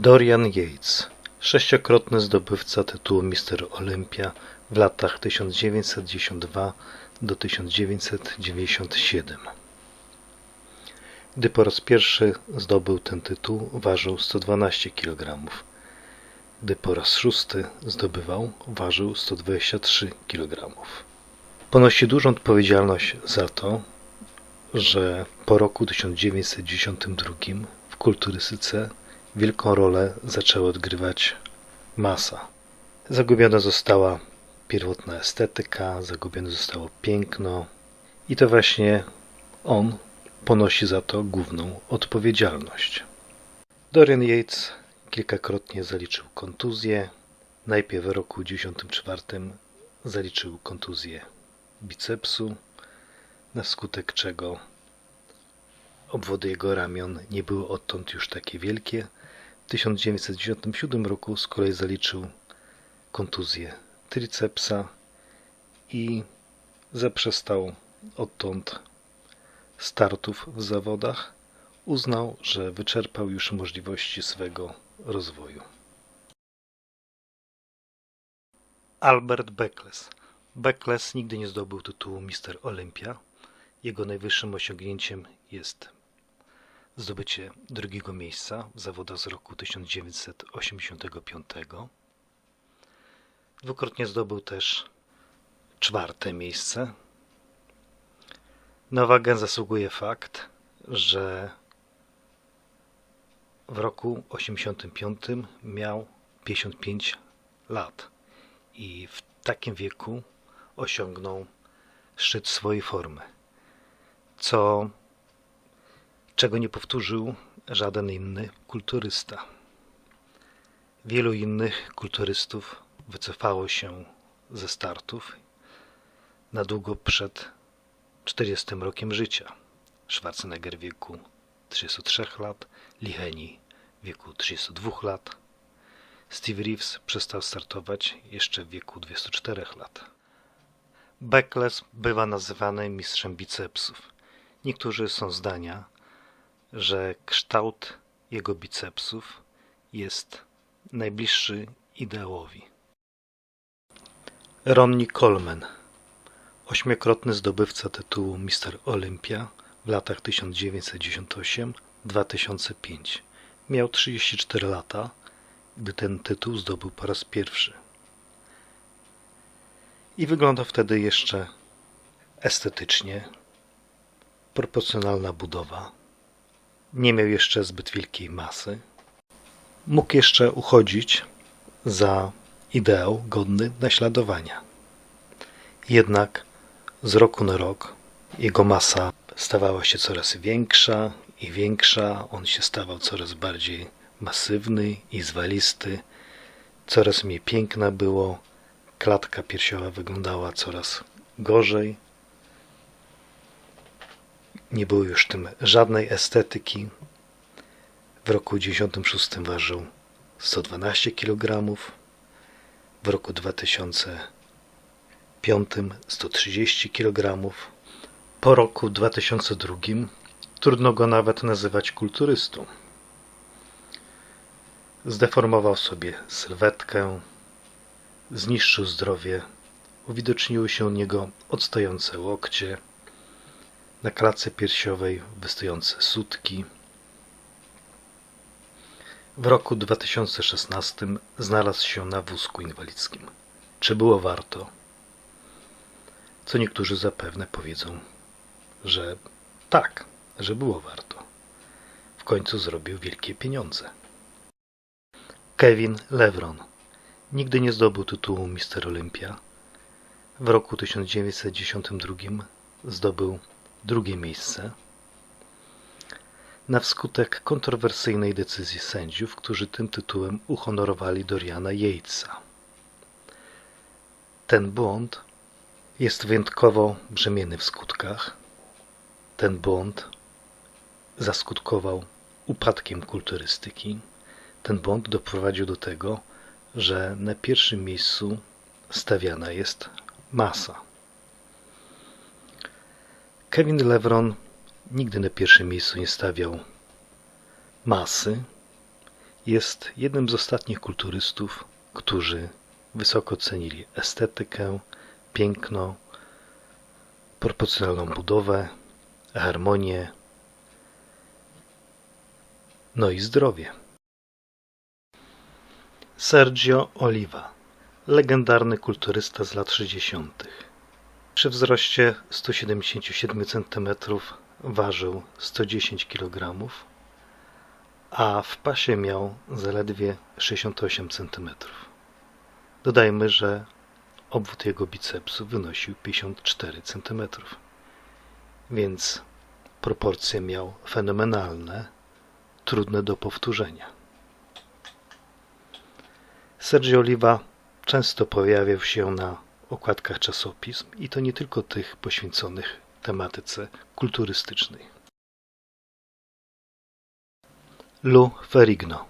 Dorian Yates, sześciokrotny zdobywca tytułu Mister Olympia w latach 1912 do 1997. Gdy po raz pierwszy zdobył ten tytuł, ważył 112 kg. Gdy po raz szósty zdobywał, ważył 123 kg. Ponosi dużą odpowiedzialność za to, że po roku 1992 w kulturystyce wielką rolę zaczęła odgrywać masa. Zagubiona została pierwotna estetyka, zagubione zostało piękno i to właśnie on ponosi za to główną odpowiedzialność. Dorian Yates kilkakrotnie zaliczył kontuzję. Najpierw w roku 1994 zaliczył kontuzję bicepsu, na skutek czego obwody jego ramion nie były odtąd już takie wielkie. W 1997 roku z kolei zaliczył kontuzję tricepsa i zaprzestał odtąd startów w zawodach. Uznał, że wyczerpał już możliwości swego rozwoju. Albert Beckles. Beckles nigdy nie zdobył tytułu Mister Olympia. Jego najwyższym osiągnięciem jest zdobycie drugiego miejsca w zawodach z roku 1985. Dwukrotnie zdobył też czwarte miejsce. Na wagę zasługuje fakt, że w roku 85 miał 55 lat i w takim wieku osiągnął szczyt swojej formy, co czego nie powtórzył żaden inny kulturysta. Wielu innych kulturystów wycofało się ze startów na długo przed 40 rokiem życia. Schwarzenegger w wieku 33 lat, Licheni w wieku 32 lat. Steve Reeves przestał startować jeszcze w wieku 24 lat. Beckles bywa nazywany mistrzem bicepsów. Niektórzy są zdania, że kształt jego bicepsów jest najbliższy ideałowi. Ronnie Coleman, ośmiokrotny zdobywca tytułu Mister Olympia w latach 1998-2005. Miał 34 lata, gdy ten tytuł zdobył po raz pierwszy. I wygląda wtedy jeszcze estetycznie, proporcjonalna budowa. Nie miał jeszcze zbyt wielkiej masy. Mógł jeszcze uchodzić za ideał godny naśladowania. Jednak z roku na rok jego masa stawała się coraz większa i większa. On się stawał coraz bardziej masywny i zwalisty. Coraz mniej piękna było. Klatka piersiowa wyglądała coraz gorzej. Nie było już tym żadnej estetyki. W roku 96 ważył 112 kg. W roku 2005 130 kg. Po roku 2002 trudno go nawet nazywać kulturystą. Zdeformował sobie sylwetkę, zniszczył zdrowie, uwidoczniły się u niego odstające łokcie, na klatce piersiowej wystające sutki. W roku 2016 znalazł się na wózku inwalidzkim. Czy było warto? Co niektórzy zapewne powiedzą, że tak, że było warto. W końcu zrobił wielkie pieniądze. Kevin Levron nigdy nie zdobył tytułu Mister Olympia. W roku 1992 zdobył drugie miejsce na wskutek kontrowersyjnej decyzji sędziów, którzy tym tytułem uhonorowali Doriana Yatesa. Ten błąd jest wyjątkowo brzemienny w skutkach. Ten błąd zaskutkował upadkiem kulturystyki. Ten błąd doprowadził do tego, że na pierwszym miejscu stawiana jest masa. Kevin Levron nigdy na pierwszym miejscu nie stawiał masy Jest jednym z ostatnich kulturystów, którzy wysoko cenili estetykę, piękno, proporcjonalną budowę, harmonię, no i zdrowie. Sergio Oliva, legendarny kulturysta z lat 60. Przy wzroście 177 cm ważył 110 kg, a w pasie miał zaledwie 68 cm. Dodajmy, że obwód jego bicepsu wynosił 54 cm, więc proporcje miał fenomenalne, trudne do powtórzenia. Sergio Oliva często pojawiał się na okładkach czasopism i to nie tylko tych poświęconych tematyce kulturystycznej. Lou Ferrigno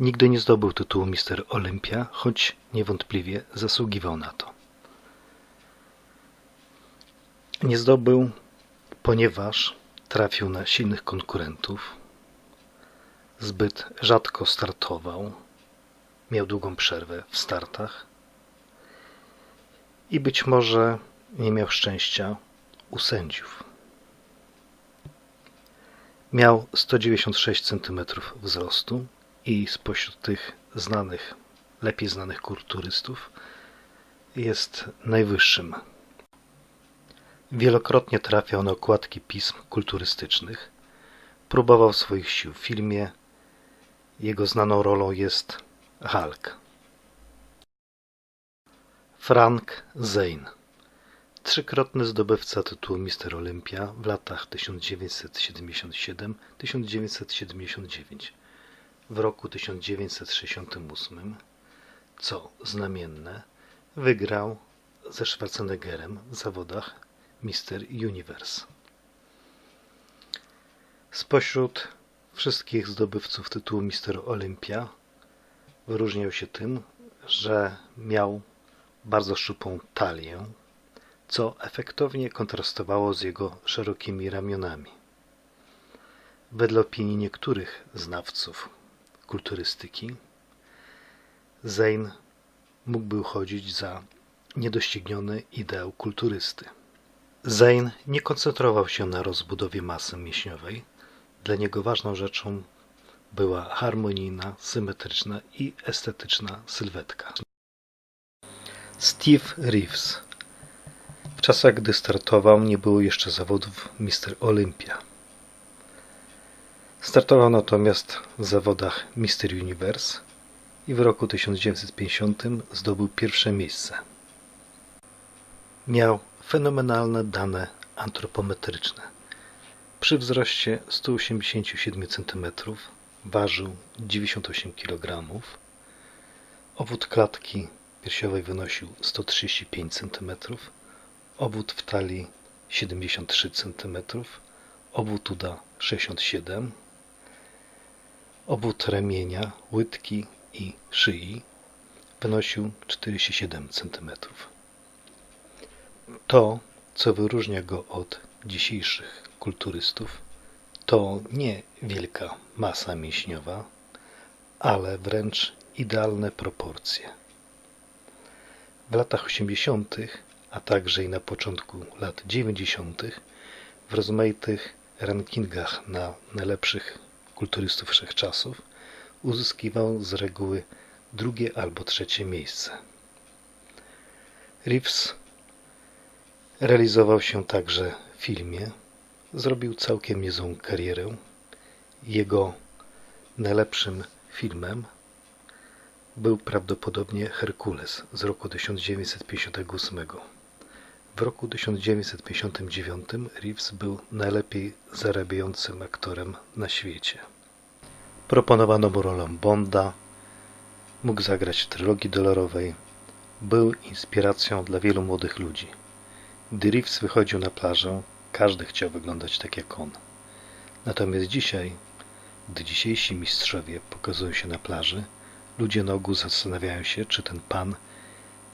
nigdy nie zdobył tytułu Mister Olympia, choć niewątpliwie zasługiwał na to. Nie zdobył, ponieważ trafił na silnych konkurentów, zbyt rzadko startował, miał długą przerwę w startach i być może nie miał szczęścia u sędziów. Miał 196 cm wzrostu i spośród tych znanych, lepiej znanych kulturystów jest najwyższym. Wielokrotnie trafiał na okładki pism kulturystycznych. Próbował swoich sił w filmie. Jego znaną rolą jest Hulk. Frank Zane Trzykrotny zdobywca tytułu Mister Olympia w latach 1977-1979. W roku 1968, co znamienne, wygrał ze Schwarzeneggerem w zawodach Mister Universe. Spośród wszystkich zdobywców tytułu Mister Olympia wyróżniał się tym, że miał bardzo szczupłą talię, co efektownie kontrastowało z jego szerokimi ramionami. Wedle opinii niektórych znawców kulturystyki, Zane mógłby uchodzić za niedościgniony ideał kulturysty. Zane nie koncentrował się na rozbudowie masy mięśniowej. Dla niego ważną rzeczą była harmonijna, symetryczna i estetyczna sylwetka. Steve Reeves W czasach, gdy startował, nie było jeszcze zawodów Mister Olympia. Startował natomiast w zawodach Mister Universe i w roku 1950 zdobył pierwsze miejsce. Miał fenomenalne dane antropometryczne. Przy wzroście 187 cm ważył 98 kg. Obwód klatki piersiowej wynosił 135 cm, obwód w talii 73 cm, obwód uda 67 Obwód ramienia, łydki i szyi wynosił 47 cm. To, co wyróżnia go od dzisiejszych kulturystów, to nie wielka masa mięśniowa, ale wręcz idealne proporcje. W latach 80., a także i na początku lat 90., w rozmaitych rankingach na najlepszych kulturystów wszechczasów, uzyskiwał z reguły drugie albo trzecie miejsce. Reeves realizował się także w filmie, zrobił całkiem niezłą karierę. Jego najlepszym filmem był prawdopodobnie Herkules z roku 1958. W roku 1959 Reeves był najlepiej zarabiającym aktorem na świecie. Proponowano mu rolę Bonda, mógł zagrać w trylogii dolorowej, był inspiracją dla wielu młodych ludzi. Gdy Reeves wychodził na plażę, każdy chciał wyglądać tak jak on. Natomiast dzisiaj, gdy dzisiejsi mistrzowie pokazują się na plaży, ludzie na ogół zastanawiają się, czy ten pan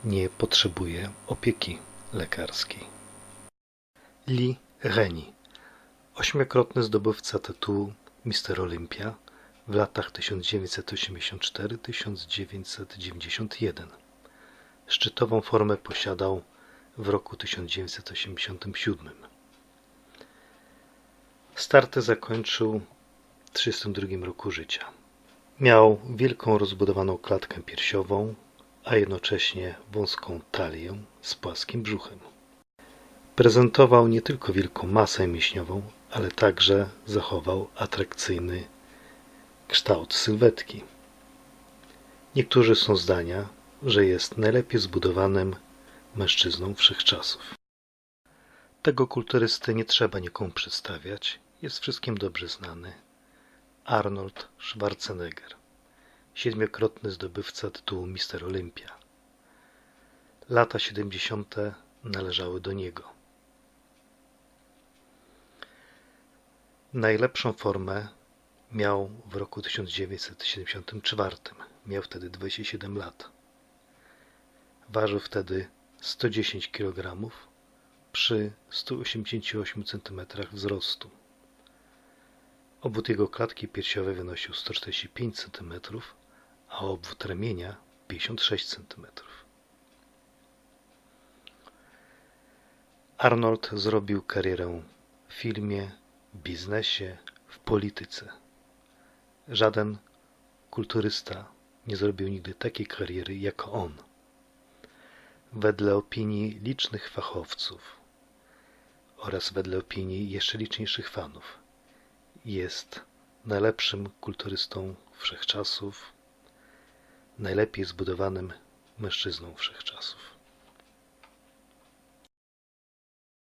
nie potrzebuje opieki lekarskiej. Lee Reni, ośmiokrotny zdobywca tytułu Mister Olympia, w latach 1984-1991. Szczytową formę posiadał w roku 1987. Starty zakończył w 32 roku życia. Miał wielką rozbudowaną klatkę piersiową, a jednocześnie wąską talię z płaskim brzuchem. Prezentował nie tylko wielką masę mięśniową, ale także zachował atrakcyjny kształt sylwetki. Niektórzy są zdania, że jest najlepiej zbudowanym mężczyzną wszechczasów. Tego kulturysty nie trzeba nikomu przedstawiać, jest wszystkim dobrze znany. Arnold Schwarzenegger, siedmiokrotny zdobywca tytułu Mister Olympia. Lata 70. należały do niego. Najlepszą formę miał w roku 1974. Miał wtedy 27 lat. Ważył wtedy 110 kg przy 188 cm wzrostu. Obwód jego klatki piersiowej wynosił 145 cm, a obwód ramienia 56 cm. Arnold zrobił karierę w filmie, biznesie, w polityce. Żaden kulturysta nie zrobił nigdy takiej kariery jak on. Wedle opinii licznych fachowców oraz wedle opinii jeszcze liczniejszych fanów jest najlepszym kulturystą wszechczasów, najlepiej zbudowanym mężczyzną wszechczasów.